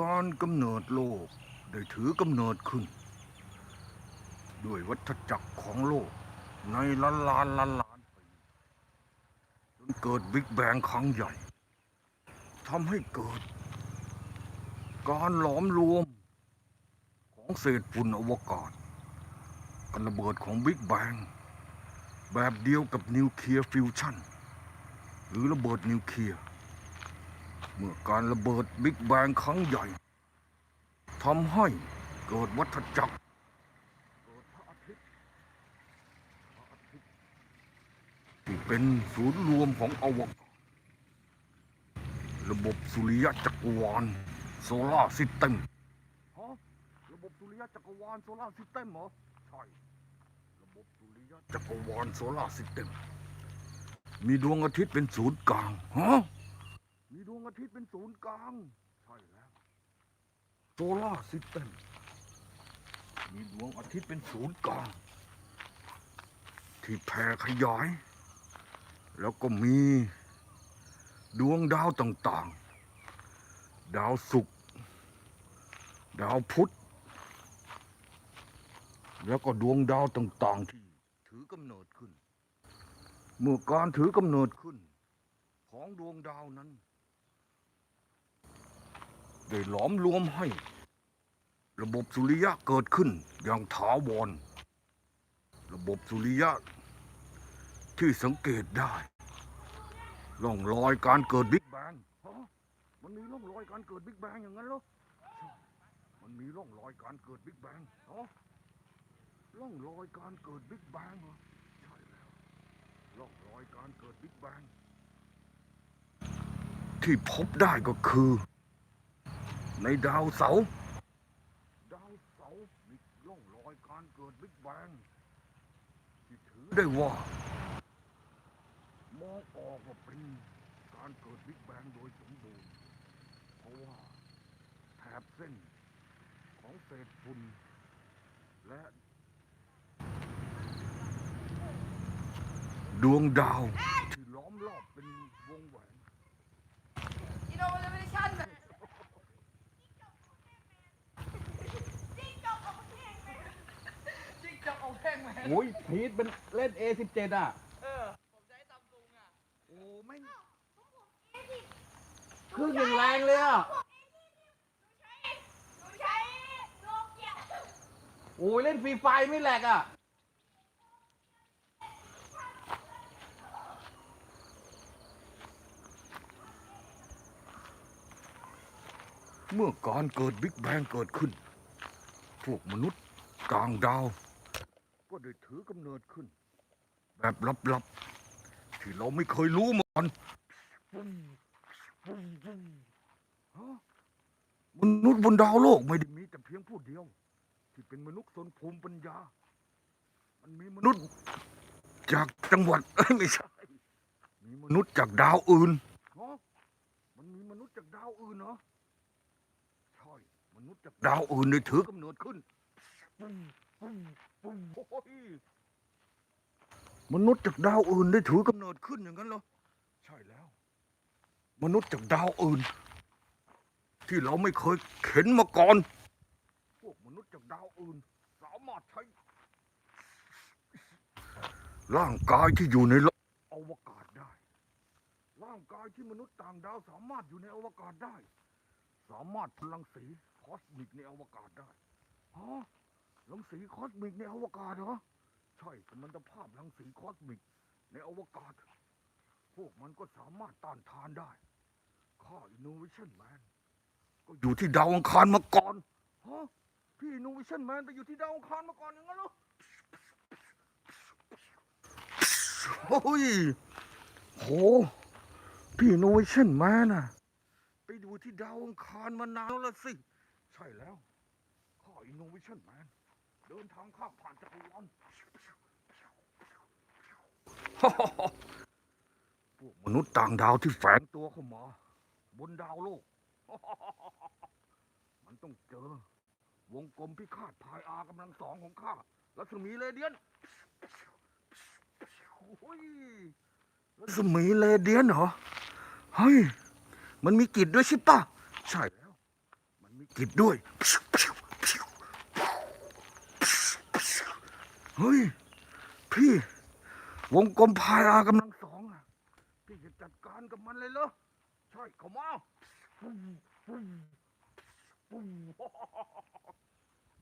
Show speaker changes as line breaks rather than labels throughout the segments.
การกำเนิดโลกได้ถือกำเนิดขึ้น ด้วยวัฏจักรของโลกในล้านล้านล้านล้านปีจนเกิดบิ๊กแบงครั้งใหญ่ทำให้เกิด การหลอมรวม ของเศษฝุ่นอวกาศการระเบิดของบิ๊กแบงแบบเดียวกับนิวเคลียร์ฟิวชั่น หรือระเบิดนิวเคลียร์ เมื่อการระเบิดบิ๊กแบงครั้งใหญ่ทำให้เกิดวัฏจักรที่เป็นศูนย์รวมของอวกาศระบบสุริยะจักรวาลโซลาร์ซิสเต็มฮะระบบสุริยะจักรวาลโซลาร์ซิสเต็มเหรอ ใช่ ระบบสุริยะจักรวาลโซลาร์ซิสเต็ม มีดวงอาทิตย์เป็นศูนย์กลาง ฮะ ทิตย์เป็นศูนย์กลาง ใช่แล้วโซลาร์ซิสเต็มมีดวงอาทิตย์เป็นศูนย์กลาง ที่แผ่ขยาย แล้วก็มีดวงดาวต่างๆ ดาวศุกร์ดาวพุธแล้วก็ดวงดาวต่างๆ ที่ถือกำเนิดขึ้น เมื่อการถือกำเนิดขึ้น ของดวงดาวนั้น ได้หลอมรวมให้ ระบบสุริยะเกิดขึ้นอย่างถาวร ระบบสุริยะ ที่สังเกตได้ร่องรอยการเกิดบิ๊กแบงมันมีร่องรอยการเกิดบิ๊กแบงอย่างนั้นเหรอมันมีร่องรอยการเกิดบิ๊กแบงฮะร่องรอยการเกิดบิ๊กแบงเหรอใช่แล้วร่องรอยการเกิดบิ๊กแบงที่พบได้ก็คือ ในดาวเสาร์ดาวเสาร์มีร่องรอยการเกิดบิ๊กแบงที่ถือได้ว่ามองออกว่าเป็นการเกิดบิ๊กแบงโดยสมบูรณ์ เพราะว่าแถบเส้นของเศษฝุ่นและดวงดาวที่ล้อมรอบเป็นวงแหวน
อีโนมันจะไม่ได้ชั่นเลยจิ้งจกเอาแห้งไหมจิ้งจกเอาแห้งไหม
โอ้ยพีทเป็นเล่น A17 อะ
เออ ผมใช้ซัมซุงอะ
โอ้ไม่
เครื่องอย่างแรงเลยอะ
หนูใช้โนเกีย
โอ้ยเล่นฟรีไฟไม่แหลกอะ
เมื่อการเกิดบิ๊กแบงเกิดขึ้น พวกมนุษย์ต่างดาว ก็ได้ถือกำเนิดขึ้น แบบลับๆ ที่เราไม่เคยรู้มาก่อนฮะมนุษย์บนดาวโลกไม่ได้มีแต่เพียงผู้เดียว ที่เป็นมนุษย์สนภูมิปัญญา มันมีมนุษย์จากจังหวัดเอ้ยไม่ใช่ มีมนุษย์จากดาวอื่นฮะมันมีมนุษย์จากดาวอื่นเหรอใช่มนุษย์จากดาวอื่นได้ถือกำเนิดขึ้นปุ้งปุ้งปุ้งโอ้ย มนุษย์จากดาวอื่นได้ถือกำเนิดขึ้นอย่างนั้นเหรอ ใช่แล้ว มนุษย์จากดาวอื่น ที่เราไม่เคยเห็นมาก่อน พวกมนุษย์จากดาวอื่น สามารถใช้ ร่างกายที่อยู่ในโลกอวกาศได้ ร่างกายที่มนุษย์ต่างดาวสามารถอยู่ในอวกาศได้ สามารถพลังสีคอสมิกในอวกาศได้ฮะ รังสีคอสมิกในอวกาศเหรอ ใช่สมรรถภาพรังสีคอสมิก ในอวกาศ พวกมันก็สามารถต้านทานได้ ข้า Innovation Man ก็อยู่ที่ดาวอังคารมาก่อนฮะพี่ Innovation Man ไปอยู่ที่ดาวอังคารมาก่อนอย่างนั้นเหรอโอ้ยโหพี่ Innovation Man น่ะไปดูที่ดาวอังคารมานานแล้วสิ ใช่แล้วข้า Innovation Man เดินทางข้ามผ่านจักรวาลพวกมนุษย์ต่างดาวที่แฝงตัวเข้ามา บนดาวโลก มันต้องเจอ วงกลมพิฆาตพายอากำลังสองของข้ารัศมีเลเดียนโอ้ยรัศมีเลเดียนเหรอ เฮ้ย มันมีกิจด้วยใช่ปะใช่แล้ว มันมีกิจด้วย เฮ้ย พี่ วงกลมพายอากำลังสองอะ พี่จะจัดการกับมันเลยเหรอใช่เข้ามา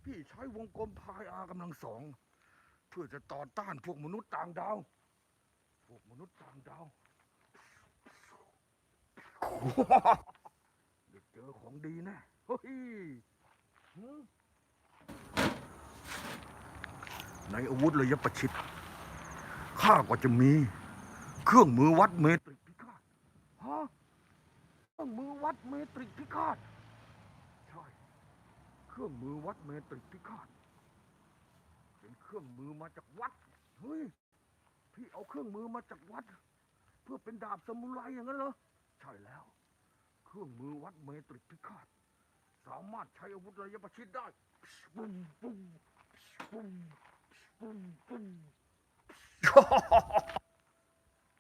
พี่ใช้วงกลมพายอากำลังสอง เพื่อจะต่อต้านพวกมนุษย์ต่างดาว พวกมนุษย์ต่างดาวเด็กเจอของดีแนะเฮ้ย ในอาวุธระยะประชิดข้าก็จะมี เครื่องมือวัดเมตริกพิฆาตฮะเครื่องมือวัดเมตริกพิฆาตใช่ เครื่องมือวัดเมตริกพิฆาตเป็นเครื่องมือมาจากวัดเฮ้ยพี่เอาเครื่องมือมาจากวัด เพื่อเป็นดาบสมุไรอย่างนั้นเหรอใช่แล้ว เครื่องมือวัดเมตริกพิฆาตสามารถใช้อาวุธระยะประชิดได้ปุ้มปุ้มปุ้ม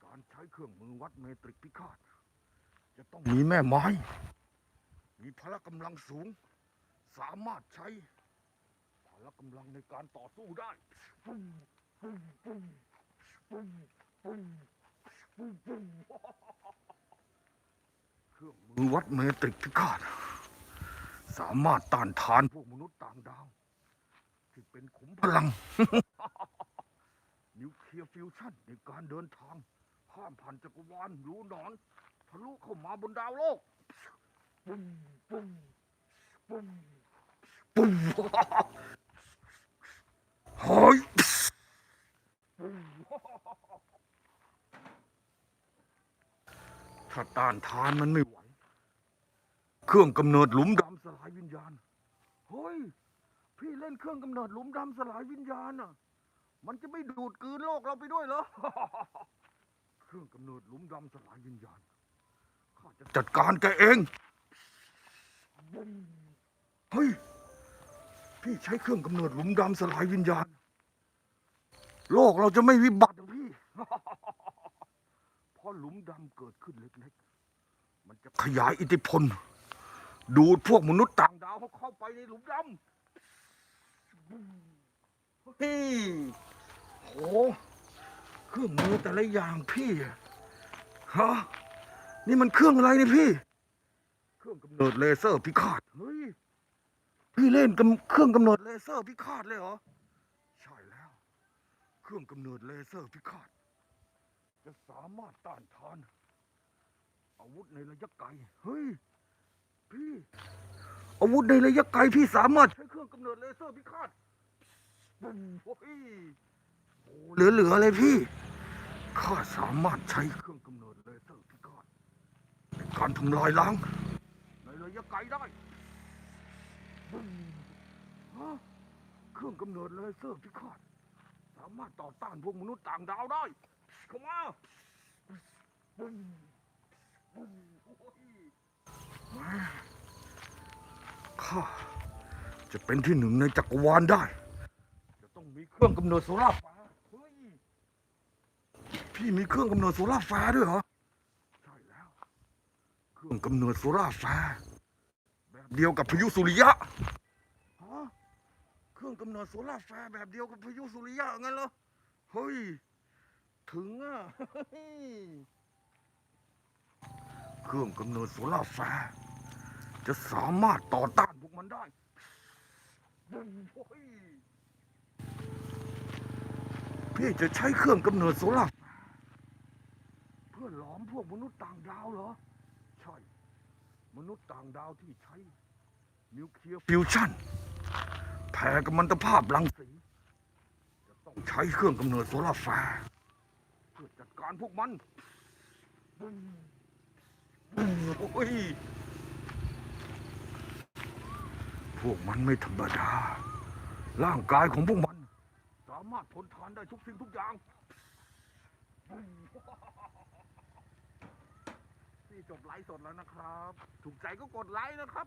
การใช้เครื่องมือวัดเมตริกพิฆาต จะต้องมีแม่ไม้ มีพละกำลังสูง สามารถใช้พละกำลังในการต่อสู้ได้ปุ้มปุ้มปุ้มปุ้มปุ้มปุ้มปุ้มเครื่องมือวัดเมตริกพิฆาต สามารถต้านทานพวกมนุษย์ต่างดาว ที่เป็นขุมพลัง นิวเคลียฟิวชั่นในการเดินทางข้ามผ่านจักรวาลรูหนอนทะลุเข้ามาบนดาวโลก ปุ้มปุ้มปุ้มปุ้มเฮ้ยถ้าต้านทานมันไม่ไหว เครื่องกำเนิดหลุมดำสลายวิญญาณ เฮ้ย พี่เล่นเครื่องกำเนิดหลุมดำสลายวิญญาณอะ มันจะไม่ดูดกลืนโลกเราไปด้วยเหรอ เครื่องกำเนิดหลุมดำสลายวิญญาณ ข้าจะจัดการแกเอง เฮ้ย พี่ใช้เครื่องกำเนิดหลุมดำสลายวิญญาณ โลกเราจะไม่วิบัติหรอพี่ เพราะหลุมดำเกิดขึ้นเล็กๆ มันจะขยายอิทธิพล ดูดพวกมนุษย์ต่างดาวเข้าไปในหลุมดำ เฮ้ยโหเครื่องมือแต่ละอย่างพี่อะฮะนี่มันเครื่องอะไรเนี่ยพี่ เครื่องกำเนิดเลเซอร์พิฆาตเฮ้ยพี่เล่นกำเครื่องกำเนิดเลเซอร์พิฆาตเลยเหรอใช่แล้ว เครื่องกำเนิดเลเซอร์พิฆาตจะสามารถต้านทานอาวุธในระยะไกลเฮ้ยพี่อาวุธในระยะไกลพี่สามารถใช้เครื่องกำเนิดเลเซอร์พิฆาตปุ้มโอ้ยโอ้ เหลือๆเลยพี่ ข้าสามารถใช้เครื่องกำเนิดเลเซอร์พิฆาตในการทำลายล้าง ในระยะไกลได้ปุ้มฮะเครื่องกำเนิดเลเซอร์พิฆาตสามารถต่อต้านพวกมนุษย์ต่างดาวได้เข้ามาปุ้มปุ้มโอ้ยมาข้าจะเป็นที่หนึ่งในจักรวาลได้จะต้องมีเค รื่องกำเนิดโซล่าร์ฟ้าเฮ้ยพี่มีเครื่องกำเนิดโซล่าร์ฟ้าด้วยเหรอใช่แล้ว เครื่องกำเนิดโซล่าร์ฟ้า แบบเดียวกับพายุสุริยะฮะเครื่องกำเนิดโซล่าร์ฟ้าแบบเดียวกับพายุสุริยะงั้นเหรอเฮ้ยถึงอะเฮ้ยเครื่องกำเนิดโซล่าร์ฟ้า จะสามารถต่อต้านพวกมันได้โอ้ย พี่จะใช้เครื่องกำเนิดโซล่าร์เพื่อหลอมพวกมนุษย์ต่างดาวเหรอ ใช่ มนุษย์ต่างดาวที่ใช้ นิวเคลียร์ฟิวชั่นแผ่กัมมันตภาพรังสีจะต้องใช้เครื่องกำเนิดโซล่าร์แฟร์เพื่อจัดการพวกมันโอ้ยพวกมันไม่ธรรมดา ร่างกายของพวกมันามารถทนทานได้ทุกสิ่งทุกอย่างที่จบไลฟ์สดแล้วนะครับ ถูกใจก็กดไลค์นะครับ